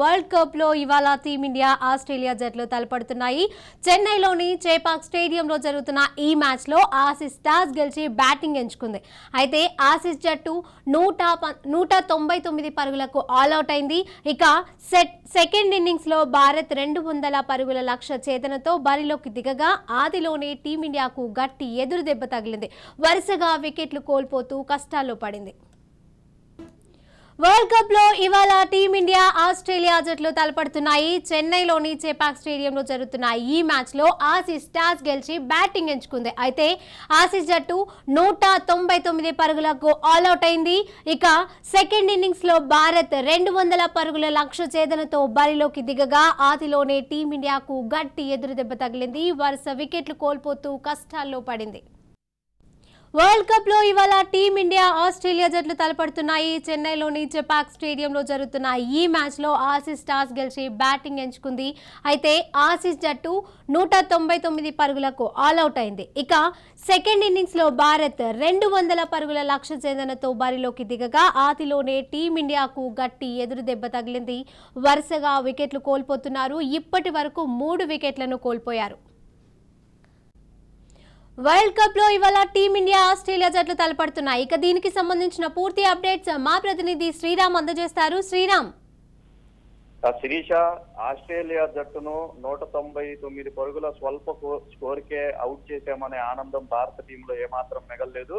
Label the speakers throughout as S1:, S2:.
S1: World కప్లో ఇవాళ team India Australia జట్లు తలపడుతున్నాయి. చెన్నైలోని చేపాక్ స్టేడియంలో జరుగుతున్న ఈ మ్యాచ్లో ఆసిస్ టాస్ గెలిచి బ్యాటింగ్ ఎంచుకుంది. అయితే ఆసిస్ జట్టు నూట ప- నూట తొంభై తొమ్మిది పరుగులకు ఆల్అవుట్ అయింది. ఇక సెట్ సెకండ్ ఇన్నింగ్స్లో భారత్ రెండు వందల పరుగుల లక్ష్య చేతనతో బరిలోకి దిగగా ఆదిలోనే టీమిండియాకు గట్టి ఎదురు దెబ్బ తగిలింది. వరుసగా వికెట్లు కోల్పోతూ కష్టాల్లో పడింది. వరల్డ్ కప్లో ఇవాళ టీమిండియా ఆస్ట్రేలియా జట్లు తలపడుతున్నాయి. చెన్నైలోని చేపాక్ స్టేడియంలో జరుగుతున్న ఈ మ్యాచ్లో ఆసీస్ టాస్ గెలిచి బ్యాటింగ్ ఎంచుకుంది. అయితే ఆసీస్ జట్టు నూట తొంభై తొమ్మిది పరుగులకు ఆల్అవుట్ అయింది. ఇక సెకండ్ ఇన్నింగ్స్లో భారత్ రెండు వందల పరుగుల లక్ష్య ఛేదనతో బరిలోకి దిగగా ఆదిలోనే టీమిండియాకు గట్టి ఎదురుదెబ్బ తగిలింది. వరుస వికెట్లు కోల్పోతూ కష్టాల్లో పడింది. వరల్డ్ కప్లో ఇవాళ టీమిండియా ఆస్ట్రేలియా జట్లు తలపడుతున్నాయి. చెన్నైలోని చెపాక్ స్టేడియంలో జరుగుతున్న ఈ మ్యాచ్లో ఆసీస్ టాస్ గెలిచి బ్యాటింగ్ ఎంచుకుంది. అయితే ఆసిస్ జట్టు నూట తొంభై తొమ్మిది పరుగులకు ఆల్అవుట్ అయింది. ఇక సెకండ్ ఇన్నింగ్స్లో భారత్ రెండు వందల పరుగుల లక్ష్య ఛేదనతో బరిలోకి దిగగా ఆతిలోనే టీమిండియాకు గట్టి ఎదురు దెబ్బ తగిలింది. వరుసగా వికెట్లు కోల్పోతున్నారు. ఇప్పటి వరకు మూడు వికెట్లను కోల్పోయారు. వరల్డ్ కప్లో ఇవాళ టీమిండియా ఆస్ట్రేలియా జట్లు తలపడుతున్నాయి. ఇక దీనికి సంబంధించిన పూర్తి అప్డేట్స్ మా ప్రతినిధి శ్రీరామ్ అందజేస్తారు. శ్రీరామ్.
S2: శిరీష ఆస్ట్రేలియా జట్టును నూట తొంభై తొమ్మిది పరుగుల స్వల్ప స్కోర్కే అవుట్ చేశామనే ఆనందం భారత టీంలో ఏమాత్రం మిగలలేదు.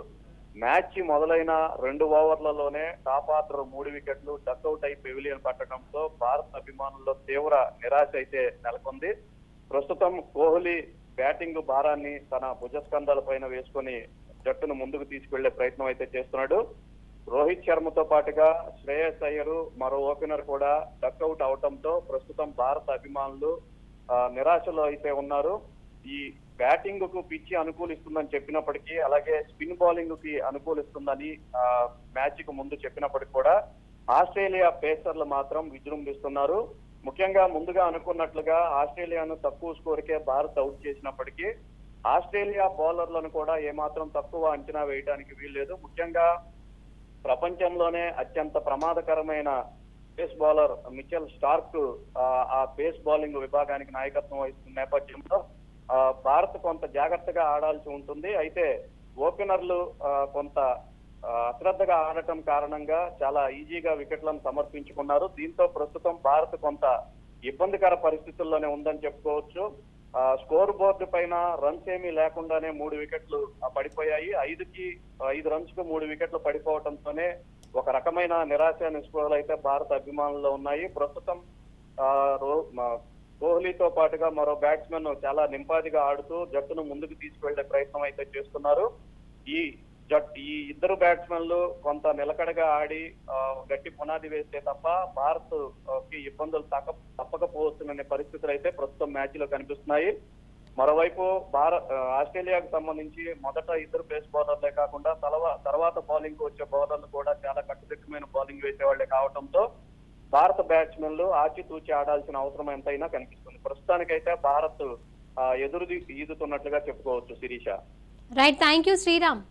S2: మ్యాచ్ మొదలైన రెండు ఓవర్లలోనే టాప్ ఆర్డర్ మూడు వికెట్లు డక్అవుట్ అయి పెవిలియన్ పట్టడంతో భారత అభిమానుల్లో తీవ్ర నిరాశ అయితే నెలకొంది. ప్రస్తుతం కోహ్లీ బ్యాటింగ్ భారాన్ని తన భుజస్కంధాల పైన వేసుకొని జట్టును ముందుకు తీసుకెళ్ళే ప్రయత్నం అయితే చేస్తున్నాడు. రోహిత్ శర్మతో పాటుగా శ్రేయస్ అయ్యర్ మరో ఓపెనర్ కూడా డక్అవుట్ అవటంతో ప్రస్తుతం భారత అభిమానులు నిరాశలో అయితే ఉన్నారు. ఈ బ్యాటింగ్కు పిచ్చి అనుకూలిస్తుందని చెప్పినప్పటికీ అలాగే స్పిన్ బౌలింగ్కి అనుకూలిస్తుందని మ్యాచ్కు ముందు చెప్పినప్పటికీ కూడా ఆస్ట్రేలియా పేసర్లు మాత్రం విజృంభిస్తున్నారు. ముఖ్యంగా ముందుగా అనుకున్నట్లుగా ఆస్ట్రేలియాను తక్కువ స్కోర్కే భారత్ అవుట్ చేసినప్పటికీ ఆస్ట్రేలియా బౌలర్లను కూడా ఏమాత్రం తక్కువ అంచనా వేయడానికి వీల్లేదు. ముఖ్యంగా ప్రపంచంలోనే అత్యంత ప్రమాదకరమైన పేస్ బౌలర్ మిచెల్ స్టార్క్ ఆ, పేస్ బౌలింగ్ విభాగానికి నాయకత్వం వహిస్తున్న నేపథ్యంలో భారత్ కొంత జాగ్రత్తగా ఆడాల్సి ఉంటుంది. అయితే ఓపెనర్లు కొంత అశ్రద్ధగా ఆడటం కారణంగా చాలా ఈజీగా వికెట్లను సమర్పించుకున్నారు. దీంతో ప్రస్తుతం భారత్ కొంత ఇబ్బందికర పరిస్థితుల్లోనే ఉందని చెప్పుకోవచ్చు. స్కోర్ బోర్డు పైన రన్స్ ఏమీ లేకుండానే మూడు వికెట్లు పడిపోయాయి. ఐదుకి ఐదు రన్స్కు మూడు వికెట్లు పడిపోవడంతోనే ఒక రకమైన నిరాశ నిస్పృహలు అయితే భారత అభిమానుల్లో ఉన్నాయి. ప్రస్తుతం రో- కోహ్లీతో పాటుగా మరో బ్యాట్స్మెన్ చాలా నింపాదిగా ఆడుతూ జట్టును ముందుకు తీసుకువెళ్ళే ప్రయత్నం అయితే చేస్తున్నారు. ఈ జట్ ఈ ఇద్దరు బ్యాట్స్మెన్లు కొంత నిలకడగా ఆడి గట్టి పునాది వేస్తే తప్ప భారత్కి ఇబ్బందులు తక్క తప్పకపోతున్న పరిస్థితులు అయితే ప్రస్తుతం మ్యాచ్లో కనిపిస్తున్నాయి. మరోవైపు భారత్ ఆస్ట్రేలియాకు సంబంధించి మొదట ఇద్దరు పేస్ బౌలర్లే కాకుండా తలవా తర్వాత బౌలింగ్కు వచ్చే బౌలర్లు కూడా చాలా కట్టుదిట్టమైన బౌలింగ్ వేసేవాళ్ళే కావడంతో భారత బ్యాట్స్మెన్లు ఆచితూచి ఆడాల్సిన అవసరం ఎంతైనా కనిపిస్తుంది. ప్రస్తుతానికైతే భారత్ ఎదురు ఈదుతున్నట్లుగా చెప్పుకోవచ్చు Sirisha.
S1: Right thank you Sriram